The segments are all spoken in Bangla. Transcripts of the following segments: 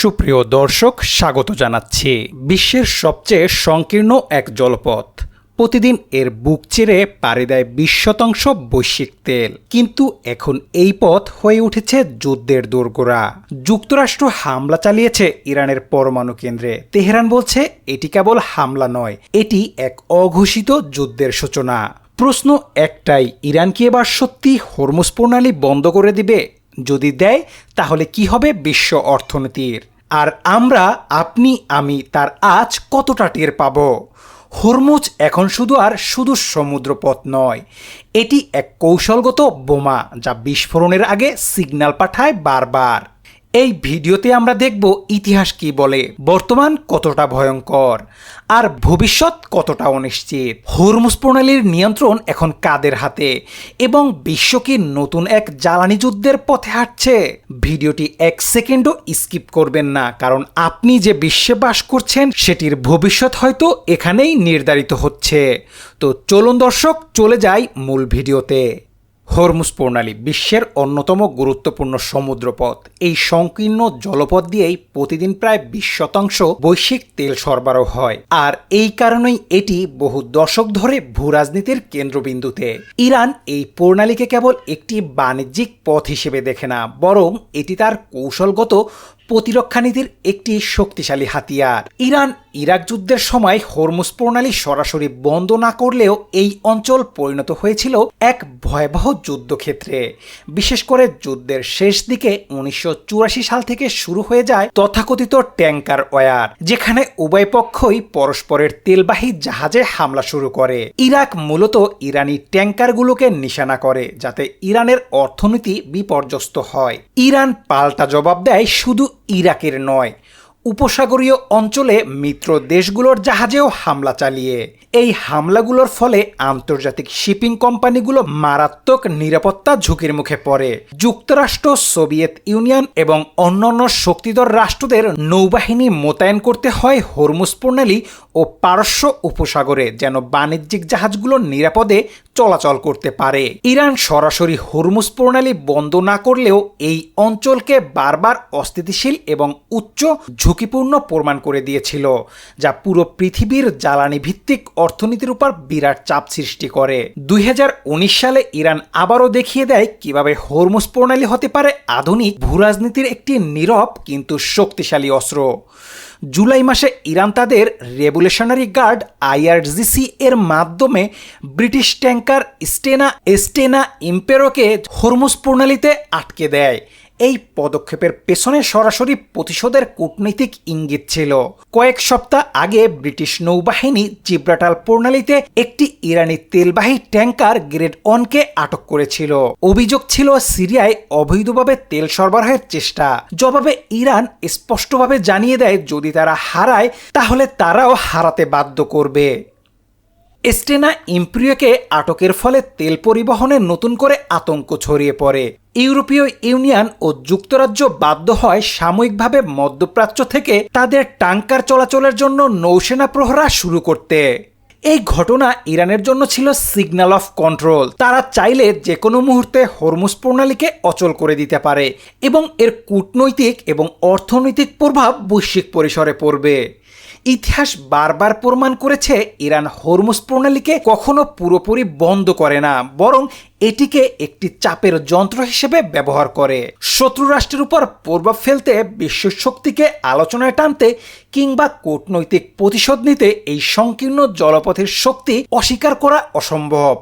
সুপ্রিয় দর্শক, স্বাগত জানাচ্ছি। বিশ্বের সবচেয়ে সংকীর্ণ এক জলপথ। প্রতিদিন এর বুক চিরে পাড়ি দেয় বিশ শতাংশ বৈশ্বিক তেল। কিন্তু এখন এই পথ হয়ে উঠেছে যুদ্ধের দোরগোড়া। যুক্তরাষ্ট্র হামলা চালিয়েছে ইরানের পরমাণু কেন্দ্রে। তেহরান বলছে, এটি কেবল হামলা নয়, এটি এক অঘোষিত যুদ্ধের সূচনা। প্রশ্ন একটাই, ইরান কি এবার সত্যি হরমুজ প্রণালী বন্ধ করে দিবে? যদি দেয়, তাহলে কি হবে বিশ্ব অর্থনীতির? আর আমরা, আপনি, আমি, তার আজ কতটা টের পাব? হরমুজ এখন শুধু আর শুধু সমুদ্রপথ নয়। এটি এক কৌশলগত বোমা যা বিস্ফোরণের আগে সিগন্যাল পাঠায় বারবার। এই ভিডিওতে আমরা দেখব ইতিহাস কি বলে, বর্তমান কতটা ভয়ঙ্কর, আর ভবিষ্যৎ কতটা অনিশ্চিত। হরমুজ প্রণালীর নিয়ন্ত্রণ এখন কাদের হাতে, এবং বিশ্ব কি নতুন এক জ্বালানি যুদ্ধের পথে হাঁটছে? ভিডিওটি এক সেকেন্ডও স্কিপ করবেন না, কারণ আপনি যে বিশ্বে বাস করছেন, সেটির ভবিষ্যৎ হয়তো এখানেই নির্ধারিত হচ্ছে। তো চলুন দর্শক, চলে যাই মূল ভিডিওতে। হরমুজ প্রণালী বিশ্বের অন্যতম গুরুত্বপূর্ণ সমুদ্রপথ। এই সংকীর্ণ জলপথ দিয়েই প্রতিদিন প্রায় বিশ শতাংশ বৈশ্বিক তেল সরবরাহ হয়। আর এই কারণেই এটি বহু দশক ধরে ভূরাজনীতির কেন্দ্রবিন্দুতে। ইরান এই প্রণালীকে কেবল একটি বাণিজ্যিক পথ হিসেবে দেখে না, বরং এটি তার কৌশলগত প্রতিরক্ষা নীতির একটি শক্তিশালী হাতিয়ার। ইরান ইরাক যুদ্ধের সময় হরমুজ প্রণালী সরাসরি বন্ধ না করলেও এই অঞ্চল পরিণত হয়েছিল এক ভয়াবহ যুদ্ধক্ষেত্রে। বিশেষ করে যুদ্ধের শেষ দিকে উনিশশো চুরাশি সাল থেকে শুরু হয়ে যায় তথাকথিত ট্যাঙ্কার ওয়ার, যেখানে উভয় পক্ষই পরস্পরের তেলবাহী জাহাজে হামলা শুরু করে। ইরাক মূলত ইরানি ট্যাঙ্কারগুলোকে নিশানা করে, যাতে ইরানের অর্থনীতি বিপর্যস্ত হয়। ইরান পাল্টা জবাব দেয় শুধু ইরাকের নয় উপসাগরীয় অঞ্চলে মিত্র দেশগুলোর জাহাজেও হামলা চালিয়ে। এই হামলাগুলোর ফলে আন্তর্জাতিক শিপিং কোম্পানিগুলো মারাত্মক নিরাপত্তা ঝুঁকির মুখে পড়ে। যুক্তরাষ্ট্র, সোভিয়েত ইউনিয়ন এবং অন্যান্য শক্তিধর রাষ্ট্রদের নৌবাহিনী মোতায়েন করতে হয় হরমুজ প্রণালী ও পারস্য উপসাগরে যেন বাণিজ্যিক জাহাজগুলো নিরাপদে চলাচল করতে পারে। ইরান সরাসরি হরমুজ প্রণালী বন্ধ না করলেও এই অঞ্চলকে বারবার অস্থিতিশীল এবং উচ্চ ঝুঁকিপূর্ণ প্রমাণ করে দিয়েছিল, যা পুরো পৃথিবীর জ্বালানি ভিত্তিক অর্থনীতির উপর বিরাট চাপ সৃষ্টি করে। দু হাজার উনিশ সালে ইরান আবারও দেখিয়ে দেয় কীভাবে হরমুজ প্রণালী হতে পারে আধুনিক ভূরাজনীতির একটি নীরব কিন্তু শক্তিশালী অস্ত্র। জুলাই মাসে ইরান তাদের রেভুলেশনারি গার্ড আইআরজিসি এর মাধ্যমে ব্রিটিশ ট্যাঙ্কার স্টেনা এস্টেনা ইম্পেরোকে হরমুজ প্রণালীতে আটকে দেয়। এই পদক্ষেপের পেছনে সরাসরি প্রতিশোধের কূটনৈতিক ইঙ্গিত ছিল। কয়েক সপ্তাহ আগে ব্রিটিশ নৌবাহিনী জিব্রাটাল প্রণালীতে একটি ইরানি তেলবাহী ট্যাঙ্কার গ্রেড ওয়ানকে আটক করেছিল। অভিযোগ ছিল, সিরিয়ায় অবৈধভাবে তেল সরবরাহের চেষ্টা। জবাবে ইরান স্পষ্টভাবে জানিয়ে দেয়, যদি তারা হারায়, তাহলে তারাও হারাতে বাধ্য করবে। এস্টেনা ইম্প্রিয়কে আটকের ফলে তেল পরিবহনে নতুন করে আতঙ্ক ছড়িয়ে পড়ে। ইউরোপীয় ইউনিয়ন ও যুক্তরাজ্য বাধ্য হয় সাময়িকভাবে মধ্যপ্রাচ্য থেকে তাদের ট্যাঙ্কার চলাচলের জন্য নৌসেনা প্রহরা শুরু করতে। এই ঘটনা ইরানের জন্য ছিল সিগন্যাল অফ কন্ট্রোল। তারা চাইলে যে কোনো মুহূর্তে হরমুজ প্রণালীকে অচল করে দিতে পারে এবং এর কূটনৈতিক এবং অর্থনৈতিক প্রভাব বৈশ্বিক পরিসরে পড়বে। ইতিহাস বারবার প্রমাণ করেছে ইরান হরমুজ প্রণালীকে কখনো পুরোপুরি বন্ধ করে না, বরং এটিকে একটি চাপের যন্ত্র হিসেবে ব্যবহার করে। শত্রু রাষ্ট্রের উপর প্রভাব ফেলতে বিশ্ব শক্তিকে আলোচনায় টানতে কিংবা কূটনৈতিক প্রতিশোধ নিতে এই সংকীর্ণ জলপথের শক্তি অস্বীকার করা অসম্ভব।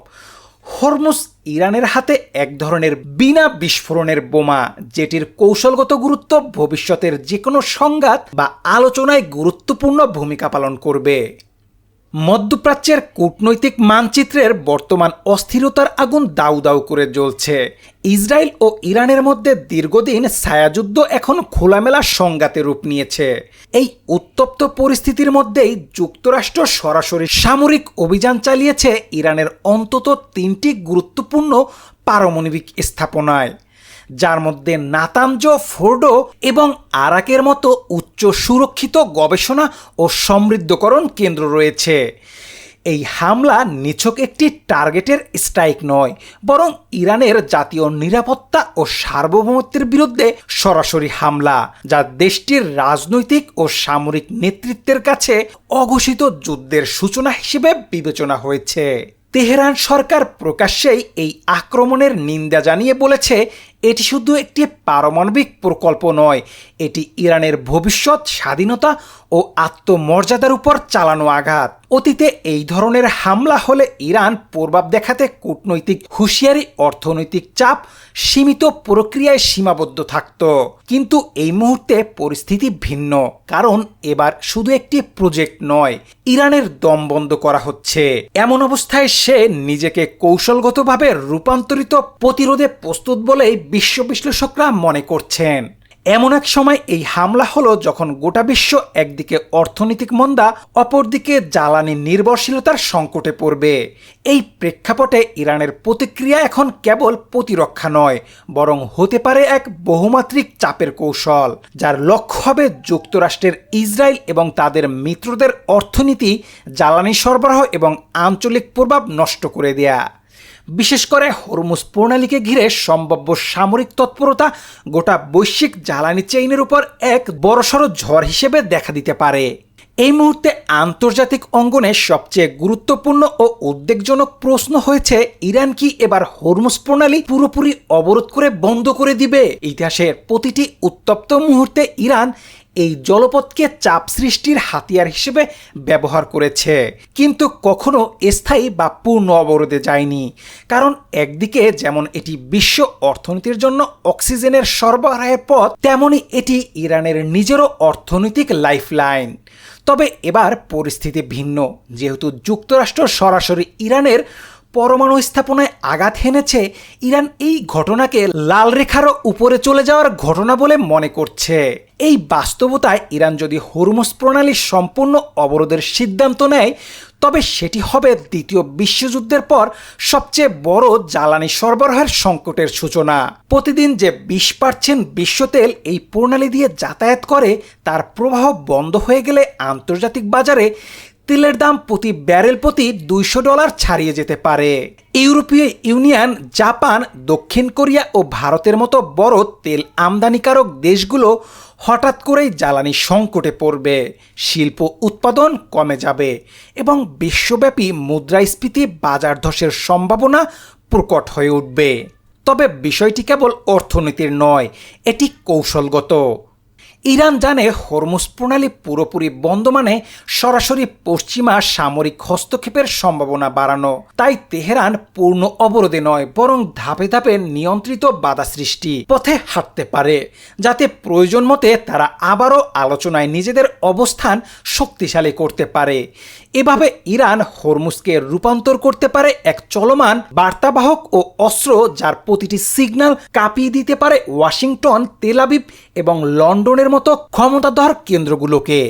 হরমুজ ইরানের হাতে এক ধরনের বিনা বিস্ফোরণের বোমা, যেটির কৌশলগত গুরুত্ব ভবিষ্যতের যে কোনো সংঘাত বা আলোচনায় গুরুত্বপূর্ণ ভূমিকা পালন করবে। মধ্যপ্রাচ্যের কূটনৈতিক মানচিত্রের বর্তমান অস্থিরতার আগুন দাউ দাউ করে জ্বলছে। ইসরায়েল ও ইরানের মধ্যে দীর্ঘদিন ছায়াযুদ্ধ এখন খোলামেলা সংঘাতে রূপ নিয়েছে। এই উত্তপ্ত পরিস্থিতির মধ্যেই যুক্তরাষ্ট্র সরাসরি সামরিক অভিযান চালিয়েছে ইরানের অন্তত তিনটি গুরুত্বপূর্ণ পারমাণবিক স্থাপনায়। যার মধ্যে নাতামজ ফোর্ডো এবং আরাকের মতো উচ্চ সুরক্ষিত গবেষণা ও সমৃদ্ধকরণ কেন্দ্র রয়েছে। এই হামলা নিছক একটি টার্গেটের স্ট্রাইক নয়, বরং ইরানের জাতীয় নিরাপত্তা ও সার্বভৌমত্বের বিরুদ্ধে সরাসরি হামলা, যা দেশটির রাজনৈতিক ও সামরিক নেতৃত্বের কাছে অঘোষিত যুদ্ধের সূচনা হিসেবে বিবেচনা হয়েছে। তেহরান সরকার প্রকাশ্যেই এই আক্রমণের নিন্দা জানিয়ে বলেছে এটি শুধু একটি পারমাণবিক প্রকল্প নয়, এটি ইরানের ভবিষ্যৎ, স্বাধীনতা ও আত্মমর্যাদার উপর চালানো আঘাত। অতীতে এই ধরনের হামলা হলে ইরান প্রভাব দেখাতে কূটনৈতিক হুঁশিয়ারি, অর্থনৈতিক চাপ সীমিত প্রক্রিয়ায় সীমাবদ্ধ থাকত। কিন্তু এই মুহূর্তে পরিস্থিতি ভিন্ন, কারণ এবার শুধু একটি প্রজেক্ট নয়, ইরানের দম বন্ধ করা হচ্ছে। এমন অবস্থায় সে নিজেকে কৌশলগতভাবে রূপান্তরিত প্রতিরোধে প্রস্তুত বলেই বিশ্ব বিশ্লেষকরা মনে করছেন। এমন এক সময় এই হামলা হলো যখন গোটা বিশ্ব একদিকে অর্থনৈতিক মন্দা, অপরদিকে জ্বালানি নির্ভরশীলতার সংকটে পড়বে। এই প্রেক্ষাপটে ইরানের প্রতিক্রিয়া এখন কেবল প্রতিরক্ষা নয়, বরং হতে পারে এক বহুমাত্রিক চাপের কৌশল, যার লক্ষ্য হবে যুক্তরাষ্ট্রের ইসরায়েল এবং তাদের মিত্রদের অর্থনীতি, জ্বালানি সরবরাহ এবং আঞ্চলিক প্রভাব নষ্ট করে দেয়া। বিশেষ করে হরমুজ প্রণালীকে ঘিরে সম্ভাব্য সামরিক তৎপরতা গোটা বৈশ্বিক জ্বালানি চেইনের উপর এক বড়সড় ঝড় হিসেবে দেখা দিতে পারে। এই মুহূর্তে আন্তর্জাতিক অঙ্গনে সবচেয়ে গুরুত্বপূর্ণ ও উদ্বেগজনক প্রশ্ন হয়েছে, ইরান কি এবার হরমুজ প্রণালী পুরোপুরি অবরোধ করে বন্ধ করে দিবে? ইতিহাসের প্রতিটি উত্তপ্ত মুহূর্তে ইরান এই জলপথকে চাপ সৃষ্টির হাতিয়ার হিসেবে ব্যবহার করেছে। কিন্তু কখনো স্থায়ী বা পূর্ণ অবরোধে যায়নি। কারণ একদিকে যেমন এটি বিশ্ব অর্থনীতির জন্য অক্সিজেনের সরবরাহের পথ, তেমনি এটি ইরানের নিজেরও অর্থনৈতিক লাইফলাইন। তবে এবার পরিস্থিতি ভিন্ন। যেহেতু যুক্তরাষ্ট্র সরাসরি ইরানের পরমাণু স্থাপনায় আঘাত হেনেছে, ইরান এই ঘটনাকে লাল রেখারও উপরে চলে যাওয়ার ঘটনা বলে মনে করছে। এই বাস্তবতায় ইরান যদি হরমুজ প্রণালী সম্পূর্ণ অবরোধের সিদ্ধান্ত নেয়, তবে সেটি হবে দ্বিতীয় বিশ্বযুদ্ধের পর সবচেয়ে বড় জ্বালানি সরবরাহের সংকটের সূচনা। প্রতিদিন যে বিশ পার্সেন্ট বিশ্ব তেল এই প্রণালী দিয়ে যাতায়াত করে, তার প্রবাহ বন্ধ হয়ে গেলে আন্তর্জাতিক বাজারে তেলের দাম প্রতি ব্যারেল প্রতি দুইশো ডলার ছাড়িয়ে যেতে পারে। ইউরোপীয় ইউনিয়ন, জাপান, দক্ষিণ কোরিয়া ও ভারতের মতো বড় তেল আমদানিকারক দেশগুলো হঠাৎ করেই জ্বালানি সংকটে পড়বে। শিল্প উৎপাদন কমে যাবে এবং বিশ্বব্যাপী মুদ্রাস্ফীতি বাজার ধসের সম্ভাবনা প্রকট হয়ে উঠবে। তবে বিষয়টি কেবল অর্থনীতির নয়, এটি কৌশলগত। ইরান জানে হরমুজ প্রণালী পুরোপুরি বন্ধ মানে সরাসরি পশ্চিমা সামরিক হস্তক্ষেপের সম্ভাবনা বাড়ানো। তাই তেহরান পূর্ণ অবরোধে নয়, বরং ধাপে ধাপে নিয়ন্ত্রিত বাধা সৃষ্টি পথে হাঁটতে পারে, যাতে প্রয়োজন মতে তারা আবারও আলোচনায় নিজেদের অবস্থান শক্তিশালী করতে পারে। এভাবে ইরান হরমুজকে রূপান্তর করতে পারে এক চলমান বার্তাবাহক ও অস্ত্র যার প্রতিটি সিগন্যাল কাঁপিয়ে দিতে পারে ওয়াশিংটন তেলাবিব এবং লন্ডনের মতো ক্ষমতাধর কেন্দ্রগুলোকে।